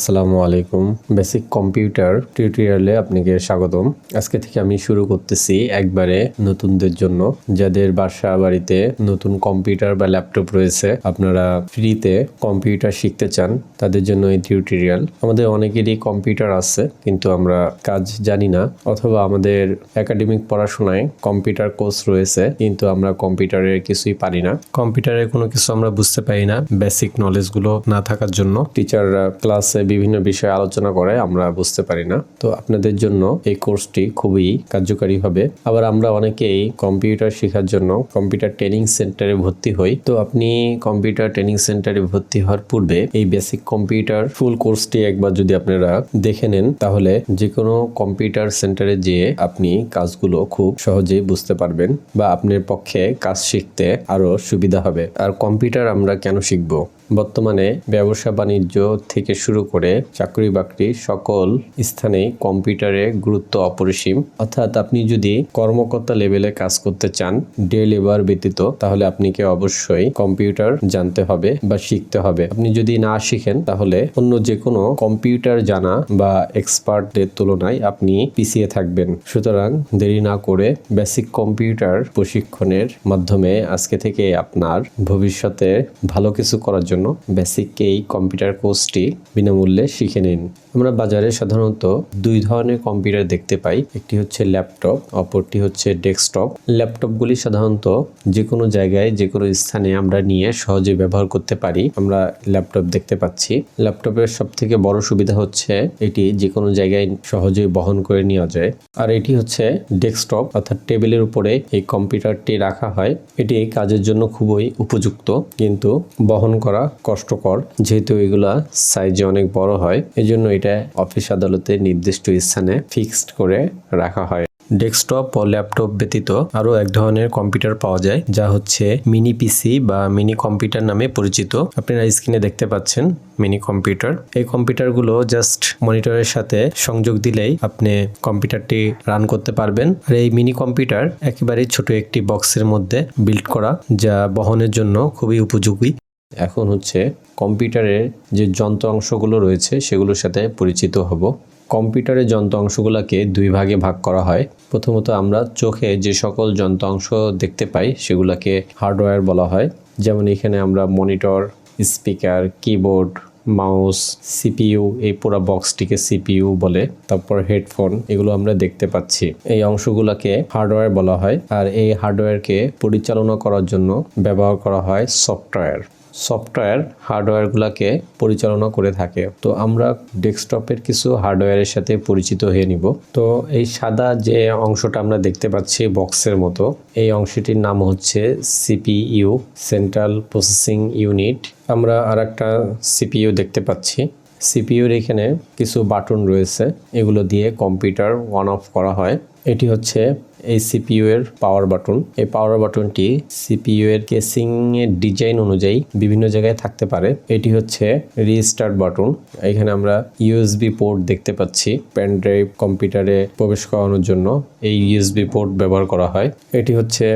আসসালামু আলাইকুম। Basic computer টিউটোরিয়ালে আপনাকে স্বাগতম। আজকে থেকে আমি শুরু করতেছি একবারে নতুনদের জন্য। যাদের বাসা বাড়িতে নতুন কম্পিউটার বা ল্যাপটপ রয়েছে, আপনারা ফ্রিতে কম্পিউটার শিখতে চান, তাদের জন্য এই টিউটোরিয়াল আমাদের অনেকেরই কম্পিউটার আছে, কিন্তু আমরা কাজ জানি না, অথবা আমাদের একাডেমিক পড়াশোনায় কম্পিউটার কোর্স রয়েছে, কিন্তু আমরা কম্পিউটারের কিছুই পারি না। কম্পিউটারের কোনো কিছু আমরা বুঝতে পারি না বেসিক নলেজগুলো না থাকার জন্য। টিচাররা ক্লাসে বিভিন্ন বিষয়ে আলোচনা করে আমরা বুঝতে পারি না। তো আপনাদের জন্য এই কোর্সটি খুবই কার্যকারী হবে। আবার আমরা অনেকেই কম্পিউটার শেখার জন্য কম্পিউটার ট্রেনিং সেন্টারে ভর্তি হই। তো আপনি কম্পিউটার ট্রেনিং সেন্টারে ভর্তি হওয়ার পূর্বে এই বেসিক কম্পিউটার ফুল কোর্সটি একবার যদি আপনারা দেখে নেন, তাহলে যে কোনো কম্পিউটার সেন্টারে যেয়ে আপনি কাজগুলো খুব সহজেই বুঝতে পারবেন বা আপনার পক্ষে কাজ শিখতে আরও সুবিধা হবে। আর কম্পিউটার আমরা কেন শিখব? বর্তমানে ব্যবসা বাণিজ্য থেকে শুরু করে চাকরি বাকরি সকল স্থানে কম্পিউটারের গুরুত্ব অপরিসীম। অর্থাৎ আপনি যদি কর্মকর্তা লেভেলে কাজ করতে চান, ডে লেবার ব্যতীত, তাহলে আপনাকে অবশ্যই কম্পিউটার জানতে হবে বা শিখতে হবে। আপনি যদি না শিখেন, তাহলে অন্য যে কোনো কম্পিউটার জানা বা এক্সপার্টদের তুলনায় আপনি পিছিয়ে থাকবেন। সুতরাং দেরি না করে বেসিক কম্পিউটার প্রশিক্ষণের মাধ্যমে আজকে থেকে আপনার ভবিষ্যতে ভালো কিছু করার জন্য বেসিক এই কম্পিউটার কোর্সটি বিনামূল্যে শিখে নিন। আমরা বাজারে সাধারণত দুই ধরনের কম্পিউটার দেখতে পাই। একটি হচ্ছে ল্যাপটপ অপরটি হচ্ছে ডেস্কটপ ল্যাপটপগুলি সাধারণত যে কোনো জায়গায় যে কোনো স্থানে আমরা নিয়ে সহজে ব্যবহার করতে পারি। আমরা ল্যাপটপ দেখতে পাচ্ছি। ল্যাপটপের সব থেকে বড় সুবিধা হচ্ছে এটি যে কোনো জায়গায় সহজে বহন করে নেওয়া যায়। আর এটি হচ্ছে ডেস্কটপ অর্থাৎ টেবিলের উপরে এই কম্পিউটারটি রাখা হয়। এটি কাজের জন্য খুবই উপযুক্ত। কিন্তু বহন করা কষ্টকর। যেহেতু এগুলা সাইজে অনেক বড় হয়, এজন্য এটা অফিস আদালতে নির্দিষ্ট স্থানে ফিক্সড করে রাখা হয়। ডেস্কটপ ও ল্যাপটপ ব্যতীত আরও এক ধরনের কম্পিউটার পাওয়া যায়, যা হচ্ছে মিনি পিসি বা মিনি কম্পিউটার নামে পরিচিত। আপনারা স্ক্রিনে দেখতে পাচ্ছেন মিনি কম্পিউটার এই কম্পিউটারগুলো জাস্ট মনিটরের সাথে সংযোগ দিলেই আপনি কম্পিউটারটি রান করতে পারবেন। আর এই মিনি কম্পিউটার একেবারেই ছোট একটি বক্সের মধ্যে বিল্ড করা, যা বহনের জন্য খুবই উপযোগী। এখন হচ্ছে কম্পিউটারের যে যন্ত্র অংশগুলো রয়েছে সেগুলোর সাথে পরিচিত হব। কম্পিউটারের যন্ত্র অংশগুলোকে দুই ভাগে ভাগ করা হয়। প্রথমত আমরা চোখে যে সকল যন্ত্র অংশ দেখতে পাই সেগুলোকে হার্ডওয়্যার বলা হয়। যেমন এখানে আমরা monitor, speaker, keyboard, mouse, CPU এই পুরো বক্সটিকে সিপিইউ বলে। তারপর হেডফোন এগুলো আমরা দেখতে পাচ্ছি। এই অংশগুলোকে হার্ডওয়্যার বলা হয়। আর এই হার্ডওয়্যারকে পরিচালনা করার জন্য ব্যবহার করা হয় সফটওয়্যার। সফটওয়্যার, হার্ডওয়্যারগুলোকে পরিচালনা করে থাকে। তো আমরা ডেস্কটপের কিছু হার্ডওয়্যারের সাথে পরিচিত হয়ে নিব। তো এই সাদা যে অংশটা আমরা দেখতে পাচ্ছি বক্সের মতো, এই অংশটির নাম হচ্ছে সিপিইউ, সেন্ট্রাল প্রসেসিং ইউনিট। আমরা আর একটা সিপিইউ দেখতে পাচ্ছি। সিপিইউর এখানে কিছু বাটন রয়েছে, এগুলো দিয়ে কম্পিউটার অন অফ করা হয়। এটি হচ্ছে এই সিপিইউ এর পাওয়ার বাটন। এই পাওয়ার বাটনটি সিপিইউ এর কেসিং এর ডিজাইন অনুযায়ী বিভিন্ন জায়গায় থাকতে পারে। এটি হচ্ছে রিস্টার্ট বাটন। এখানে আমরা ইউএসবি পোর্ট দেখতে পাচ্ছি। পেন ড্রাইভ কম্পিউটারে প্রবেশ করানোর জন্য এই ইউএসবি পোর্ট ব্যবহার করা হয়। এটি হচ্ছে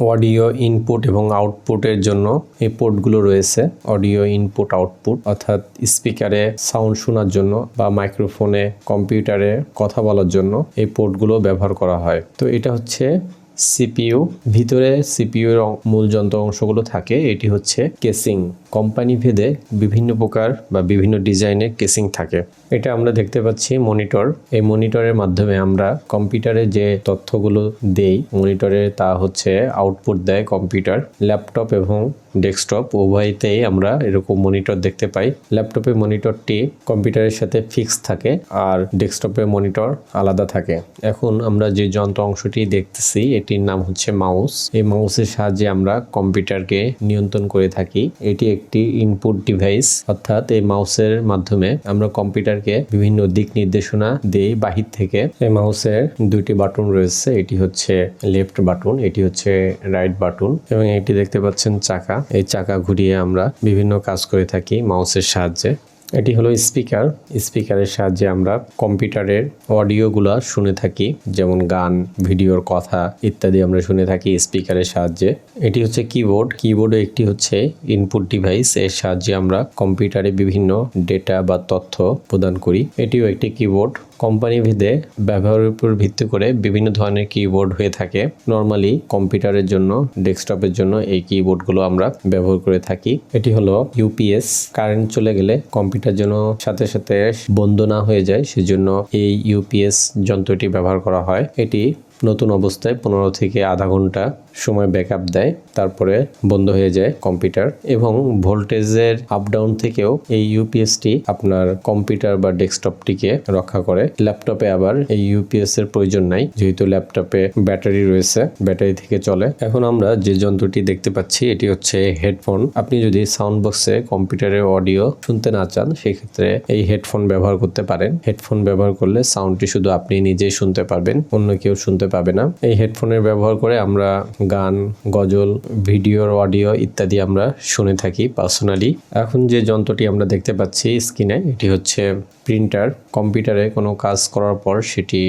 অডিও ইনপুট এবং আউটপুটের জন্য এই পোর্টগুলো রয়েছে। অডিও ইনপুট, আউটপুট অর্থাৎ স্পিকারে সাউন্ড শোনার জন্য বা মাইক্রোফোনে, কম্পিউটারে কথা বলার জন্য এই পোর্টগুলো ব্যবহার করা হয়। তো এটা হচ্ছে সিপিইউ। ভিতরে সিপিইউ এর মূল যন্ত্র অংশগুলো থাকে। এটি হচ্ছে কেসিং। কোম্পানি ভেদে বিভিন্ন প্রকার বা বিভিন্ন ডিজাইনের কেসিং থাকে। এটা আমরা দেখতে পাচ্ছি মনিটর। এই মনিটরের মাধ্যমে আমরা কম্পিউটারে যে তথ্যগুলো দেই, মনিটরে তা হচ্ছে আউটপুট দেয় কম্পিউটার। ল্যাপটপ এবং ডেস্কটপ, উভয়তেই আমরা এরকম মনিটর দেখতে পাই। ল্যাপটপের মনিটরটি কম্পিউটারের সাথে ফিক্স থাকে আর ডেস্কটপের মনিটর আলাদা থাকে। এখন আমরা যে যন্ত্র অংশটি দেখতেছি, এটির নাম হচ্ছে মাউস। এই মাউসের সাহায্যে আমরা কম্পিউটারকে নিয়ন্ত্রণ করে থাকি। এটি একটি ইনপুট ডিভাইস অর্থাৎ এই মাউসের মাধ্যমে আমরা কম্পিউটারকে বিভিন্ন দিক নির্দেশনা দেই বাহির থেকে। এই মাউসের দুইটি বাটন রয়েছে, এটি হচ্ছে লেফট বাটন এটি হচ্ছে রাইট বাটন এবং এটি দেখতে পাচ্ছেন চাকা। এই চাকা ঘুরিয়ে আমরা বিভিন্ন কাজ করে থাকি মাউসের সাহায্যে। এটি হলো স্পিকার। স্পিকারের সাহায্যে আমরা কম্পিউটারের অডিওগুলো শুনে থাকি, যেমন গান, ভিডিওর কথা ইত্যাদি আমরা শুনে থাকি স্পিকারের সাহায্যে। এটি হচ্ছে কিবোর্ড। কিবোর্ডে একটি হচ্ছে ইনপুট ডিভাইস। এর সাহায্যে আমরা কম্পিউটারে বিভিন্ন ডেটা বা তথ্য প্রদান করি। এটিও একটি কিবোর্ড। কোম্পানি ভেদে ব্যবহারের উপর ভিত্তি করে বিভিন্ন ধরনের কিবোর্ড হয়ে থাকে। নর্মালি কম্পিউটারের জন্য ডেস্কটপের জন্য এই কিবোর্ডগুলো আমরা ব্যবহার করে থাকি। এটি হলো ইউপিএস কারেন্ট চলে গেলে কম্পিউটার জন্য সাথে সাথে বন্ধ না হয়ে যায়, সেজন্য এই ইউপিএস যন্ত্রটি ব্যবহার করা হয়। এটি নতুন অবস্থায় পনেরো থেকে আধা ঘণ্টা সময় ব্যাকআপ দেয়, তারপরে বন্ধ হয়ে যায় কম্পিউটার এবং ভোল্টেজের আপ ডাউন থেকেও এই ইউপিএসটি আপনার কম্পিউটার বা ডেস্কটপটিকে রক্ষা করে। ল্যাপটপে আবার এই ইউপিএস এর প্রয়োজন নাই, যেহেতু ল্যাপটপে ব্যাটারি রয়েছে ব্যাটারি থেকে চলে। এখন আমরা যে যন্ত্রটি দেখতে পাচ্ছি, এটি হচ্ছে হেডফোন আপনি যদি সাউন্ড বক্সে কম্পিউটারের অডিও শুনতে না চান, সেক্ষেত্রে এই হেডফোন ব্যবহার করতে পারেন। হেডফোন ব্যবহার করলে সাউন্ডটি শুধু আপনি নিজেই শুনতে পারবেন, অন্য কেউ শুনতে পাবে না। এই হেডফোনের ব্যবহার করে আমরা গান, গজল ভিডিওর অডিও ইত্যাদি আমরা শুনে থাকি পার্সোনালি। এখন যে যন্ত্রটি আমরা দেখতে পাচ্ছি স্ক্রিনে, এটি হচ্ছে প্রিন্টার। কম্পিউটারে কোনো কাজ করার পর সেটি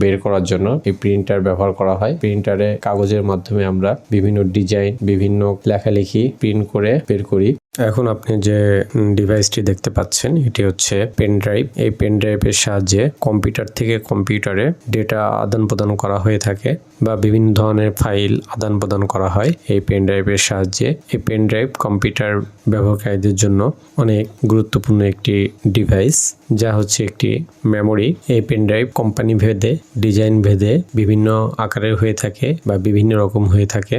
বের করার জন্য এই প্রিন্টার ব্যবহার করা হয়। প্রিন্টারে কাগজের মাধ্যমে আমরা বিভিন্ন ডিজাইন, বিভিন্ন লেখালেখি প্রিন্ট করে বের করি। এখন আপনি যে ডিভাইসটি দেখতে পাচ্ছেন, এটি হচ্ছে পেন ড্রাইভ এই পেন ড্রাইভের সাহায্যে কম্পিউটার থেকে কম্পিউটারে ডেটা আদান প্রদান করা হয়ে থাকে বা বিভিন্ন ধরনের ফাইল আদান প্রদান করা হয়। এই পেন ড্রাইভের সাহায্যে এই পেন ড্রাইভ কম্পিউটার ব্যবহারকারীদের জন্য অনেক গুরুত্বপূর্ণ একটি ডিভাইস যা হচ্ছে একটি মেমোরি এই পেন ড্রাইভ কোম্পানি ভেদে ডিজাইন ভেদে বিভিন্ন আকারের হয়ে থাকে বা বিভিন্ন রকম হয়ে থাকে।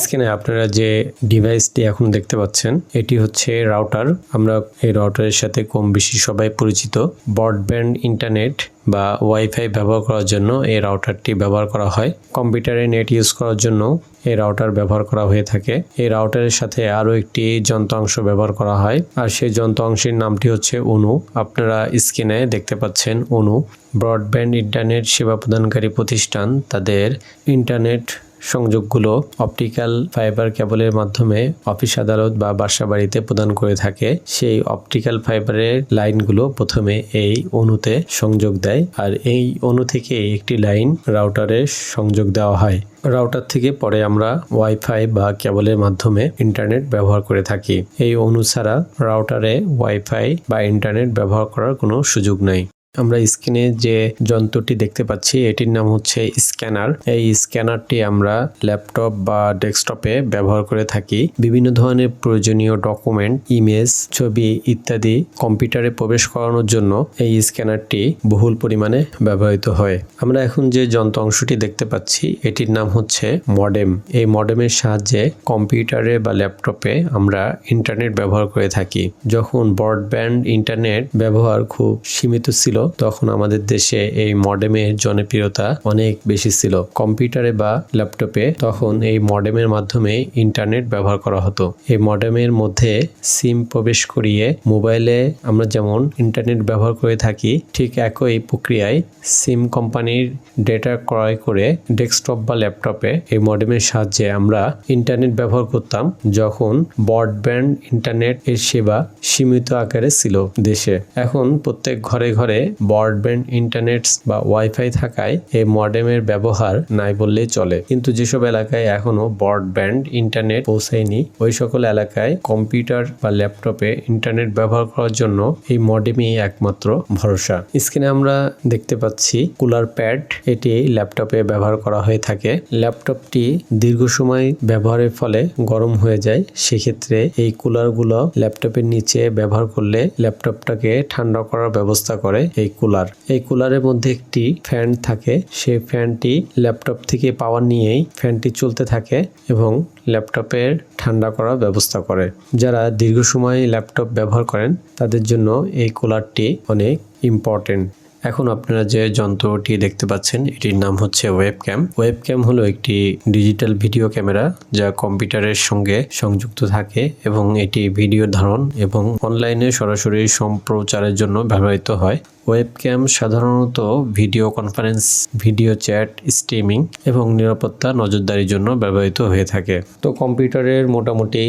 স্ক্রিনে আপনারা যে ডিভাইসটি এখন দেখতে পাচ্ছেন, এটি হচ্ছে রাউটার আমরা এই রাউটারের সাথে কম বেশি সবাই পরিচিত। ব্রডব্যান্ড ইন্টারনেট বা ওয়াইফাই ব্যবহার করার জন্য এই রাউটারটি ব্যবহার করা হয়। কম্পিউটারে নেট ইউজ করার জন্য এই রাউটার ব্যবহার করা হয়ে থাকে। এই রাউটারের সাথে আরও একটি যন্ত্রাংশ ব্যবহার করা হয়। আর সেই যন্ত্রাংশের নামটি হচ্ছে অনু আপনারা স্ক্রিনে দেখতে পাচ্ছেন অনু ব্রডব্যান্ড ইন্টারনেট সেবা প্রদানকারী প্রতিষ্ঠান তাদের ইন্টারনেট সংযোগগুলো অপটিক্যাল ফাইবার কেবলের মাধ্যমে অফিস আদালত বা বাসা বাড়িতে প্রদান করে থাকে। সেই অপটিক্যাল ফাইবারের লাইনগুলো প্রথমে এই অণুতে সংযোগ দেয় আর এই অণু থেকে একটি লাইন রাউটারে সংযোগ দেওয়া হয়। রাউটার থেকে পরে আমরা ওয়াইফাই বা কেবলের মাধ্যমে ইন্টারনেট ব্যবহার করে থাকি। এই অণু ছাড়া রাউটারে ওয়াইফাই বা ইন্টারনেট ব্যবহার করার কোনো সুযোগ নেই। আমরা স্ক্রিনে যে যন্ত্রটি দেখতে পাচ্ছি, এটির নাম হচ্ছে স্ক্যানার। এই স্ক্যানারটি আমরা ল্যাপটপ বা ডেস্কটপে ব্যবহার করে থাকি। বিভিন্ন ধরনের প্রয়োজনীয় ডকুমেন্ট, ইমেজ, ছবি ইত্যাদি কম্পিউটারে প্রবেশ করানোর জন্য এই স্ক্যানারটি বহুল পরিমাণে ব্যবহৃত হয়। আমরা এখন যে যন্ত্র অংশটি দেখতে পাচ্ছি, এটির নাম হচ্ছে মডেম। এই মডেমের সাহায্যে কম্পিউটারে বা ল্যাপটপে আমরা ইন্টারনেট ব্যবহার করে থাকি। যখন ব্রডব্যান্ড, ইন্টারনেট ব্যবহার খুব সীমিত ছিল তখন আমাদের দেশে এই মডেমের জনপ্রিয়তা অনেক বেশি ছিল। কম্পিউটারে বা ল্যাপটপে তখন এই মডেমের মাধ্যমে ইন্টারনেট ব্যবহার করা হতো। এই মডেমের মধ্যে সিম প্রবেশ করিয়ে মোবাইলে আমরা যেমন ইন্টারনেট ব্যবহার করে থাকি, ঠিক একই প্রক্রিয়ায় সিম কোম্পানির ডেটা ক্রয় করে ডেস্কটপ বা ল্যাপটপে এই মডেমের সাহায্যে আমরা ইন্টারনেট ব্যবহার করতাম, যখন ব্রডব্যান্ড ইন্টারনেট এর সেবা সীমিত আকারে ছিল দেশে। এখন প্রত্যেক ঘরে ঘরে ব্রডব্যান্ড ইন্টারনেট বা ওয়াইফাই থাকায় এই মডেমের ব্যবহার নাই বললেই চলে। কিন্তু যেসব এলাকায় এখনও ব্রডব্যান্ড ইন্টারনেট পৌঁছায়নি, ওই সকল এলাকায় কম্পিউটার বা ল্যাপটপে ইন্টারনেট ব্যবহার করার জন্য এই মডেমই একমাত্র ভরসা। স্ক্রিনে আমরা দেখতে পাচ্ছি কুলার প্যাড এটি ল্যাপটপে ব্যবহার করা হয়ে থাকে। ল্যাপটপটি দীর্ঘ সময় ব্যবহারের ফলে গরম হয়ে যায়। সেক্ষেত্রে এই কুলারগুলো ল্যাপটপের নিচে ব্যবহার করলে ল্যাপটপটাকে ঠান্ডা করার ব্যবস্থা করে। এই কুলার। এই কুলারের মধ্যে একটি ফ্যান থাকে। সেই ফ্যানটি ল্যাপটপ থেকে পাওয়ার নিয়েই ফ্যানটি চলতে থাকে এবং ল্যাপটপের ঠান্ডা করার ব্যবস্থা করে। যারা দীর্ঘ সময় ল্যাপটপ ব্যবহার করেন, তাদের জন্য এই কুলারটি অনেক ইম্পর্টেন্ট এখন আপনারা যে যন্ত্রটি দেখতে পাচ্ছেন, এটির নাম হচ্ছে ওয়েব ক্যাম ওয়েব ক্যাম হলো একটি ডিজিটাল ভিডিও ক্যামেরা যা কম্পিউটারের সঙ্গে সংযুক্ত থাকে এবং এটি ভিডিও ধারণ এবং অনলাইনে সরাসরি সম্প্রচারের জন্য ব্যবহৃত হয়। ওয়েবক্যাম সাধারণত video conference video chat streaming এবং নিরাপত্তা নজরদারির জন্য ব্যবহৃত হয়ে থাকে। তো কম্পিউটারের মোটামুটি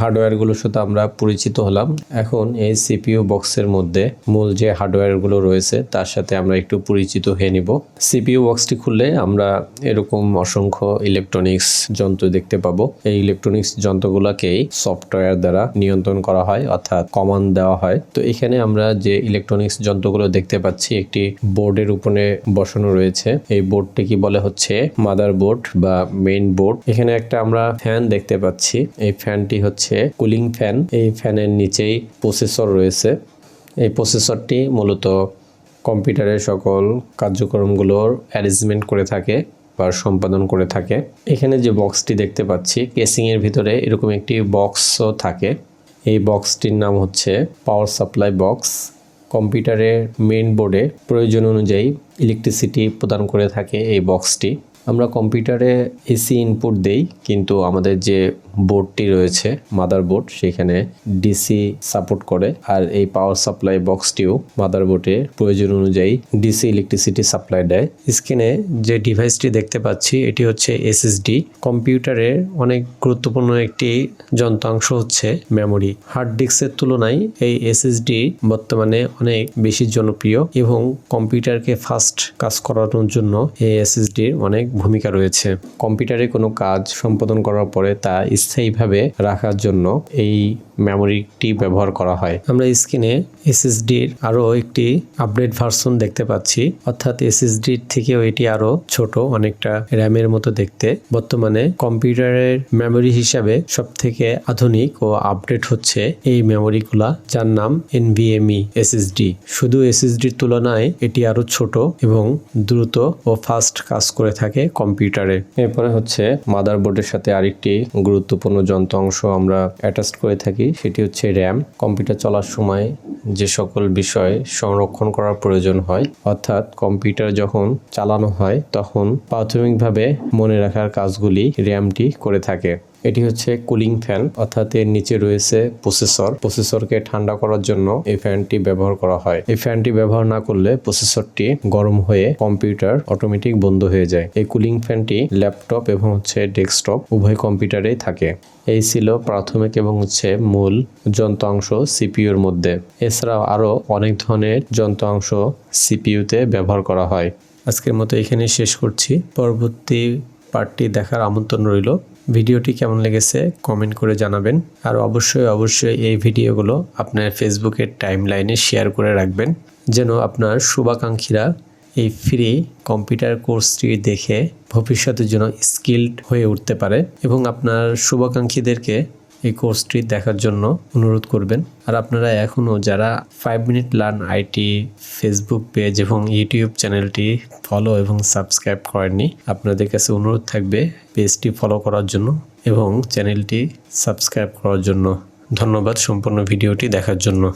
হার্ডওয়্যারগুলোর সাথে আমরা পরিচিত হলাম। এখন এই সিপিইউ বক্সের মধ্যে মূল যে হার্ডওয়্যারগুলো রয়েছে, তার সাথে আমরা একটু পরিচিত হয়ে নিব। সিপিইউ বক্সটি খুললে আমরা এরকম অসংখ্য ইলেকট্রনিক্স যন্ত্র দেখতে পাবো। এই ইলেকট্রনিক্স যন্ত্রগুলোকেই সফটওয়্যার দ্বারা নিয়ন্ত্রণ করা হয়, অর্থাৎ কমান্ড দেওয়া হয়। তো এখানে আমরা যে ইলেকট্রনিক্স যন্ত্রগুলো দেখতে পাচ্ছি। একটি বোর্ডের উপরে বসানো রয়েছে। এই বোর্ডটি কি বলে হচ্ছে? মাদার বোর্ড বা মেইন বোর্ড। এখানে একটা আমরা ফ্যান দেখতে পাচ্ছি। এই ফ্যানটি হচ্ছে কুলিং ফ্যান। এই ফ্যানের নিচেই প্রসেসর রয়েছে। এই প্রসেসরটি মূলত কম্পিউটারের সকল কার্যক্রমগুলোর অ্যারেঞ্জমেন্ট করে থাকে বা সম্পাদন করে থাকে। এখানে যে বক্সটি দেখতে পাচ্ছি, কেসিং এর ভিতরে এরকম একটি বক্সও থাকে। এই বক্সটির নাম হচ্ছে পাওয়ার সাপ্লাই বক্স। কম্পিউটারের মেইন বোর্ডে প্রয়োজন অনুযায়ী ইলেকট্রিসিটি প্রদান করে থাকে এই বক্সটি আমরা কম্পিউটারে এসি ইনপুট দেই, কিন্তু আমাদের যে বোর্ডটি রয়েছে মাদার বোর্ড সেখানে ডিসি সাপোর্ট করে। আর এই পাওয়ার সাপ্লাই বক্সটিও মাদার বোর্ডে প্রয়োজন অনুযায়ী ডিসি ইলেকট্রিসিটি সাপ্লাই দেয়। স্ক্রিনে যে ডিভাইসটি দেখতে পাচ্ছি, এটি হচ্ছে এসএসডি কম্পিউটারের অনেক গুরুত্বপূর্ণ একটি যন্ত্রাংশ হচ্ছে মেমোরি হার্ড ডিস্কের তুলনায় এই এসএসডি বর্তমানে অনেক বেশি জনপ্রিয় এবং কম্পিউটারকে ফাস্ট কাজ করানোর জন্য এই এসএসডির অনেক ভূমিকা রয়েছে। কম্পিউটারে কোনো কাজ সম্পাদন করার পরে তা স্থায়ীভাবে রাখার জন্য এই মেমোরিটি ব্যবহার করা হয়। আমরা স্ক্রিনে এসএসডির আরও একটি আপডেট ভার্সন দেখতে পাচ্ছি। অর্থাৎ এসএসডির থেকেও এটি আরও ছোট, অনেকটা র্যামের মতো দেখতে। বর্তমানে কম্পিউটারের মেমোরি হিসাবে সব থেকে আধুনিক ও আপডেট হচ্ছে এই মেমোরিগুলা যার নাম এনভিএমই এসএসডি শুধু এসএসডির তুলনায় এটি আরও ছোট এবং দ্রুত ও ফাস্ট কাজ করে থাকে। কম্পিউটারে। এরপরে হচ্ছে মাদার বোর্ডের সাথে আরেকটি গুরুত্বপূর্ণ যন্ত্র অংশ আমরা অ্যাটাচ করে থাকি, সেটি হচ্ছে র্যাম। কম্পিউটার চলার সময় যে সকল বিষয় সংরক্ষণ করার প্রয়োজন হয়, অর্থাৎ কম্পিউটার যখন চালানো হয়, তখন প্রাথমিকভাবে মনে রাখার কাজগুলি র্যামটি করে থাকে। এটি হচ্ছে কুলিং ফ্যান, অর্থাৎ এর নিচে রয়েছে প্রসেসর। প্রসেসরকে ঠান্ডা করার জন্য এই ফ্যানটি ব্যবহার করা হয়। এই ফ্যানটি ব্যবহার না করলে প্রসেসরটি গরম হয়ে কম্পিউটার অটোমেটিক বন্ধ হয়ে যায়। এই কুলিং ফ্যানটি ল্যাপটপ এবং হচ্ছে ডেস্কটপ উভয় কম্পিউটারেই থাকে। এই ছিল প্রাথমিক এবং হচ্ছে মূল যন্ত্রাংশ সিপিইউর মধ্যে। এছাড়াও আরও অনেক ধরনের যন্ত্রাংশ সিপিইউতে ব্যবহার করা হয়। আজকের মতো এখানে শেষ করছি। পরবর্তী পার্টটি দেখার আমন্ত্রণ রইল। ভিডিওটি কেমন লেগেছে কমেন্ট করে জানাবেন। আর অবশ্যই অবশ্যই এই ভিডিওগুলো আপনার ফেসবুকের টাইম লাইনে শেয়ার করে রাখবেন, যেন আপনার শুভাকাঙ্ক্ষীরা এই ফ্রি কম্পিউটার কোর্সটি দেখে ভবিষ্যতের জন্য স্কিল্ড হয়ে উঠতে পারে এবং আপনার শুভাকাঙ্ক্ষীদেরকে এই কোর্সটি দেখার জন্য অনুরোধ করবেন। আর আপনারা এখনও যারা five minute learn IT Facebook page এবং ইউটিউব চ্যানেলটি ফলো এবং সাবস্ক্রাইব করেননি, আপনাদের কাছে অনুরোধ থাকবে পেজটি ফলো করার জন্য এবং চ্যানেলটি সাবস্ক্রাইব করার জন্য। ধন্যবাদ সম্পূর্ণ ভিডিওটি দেখার জন্য।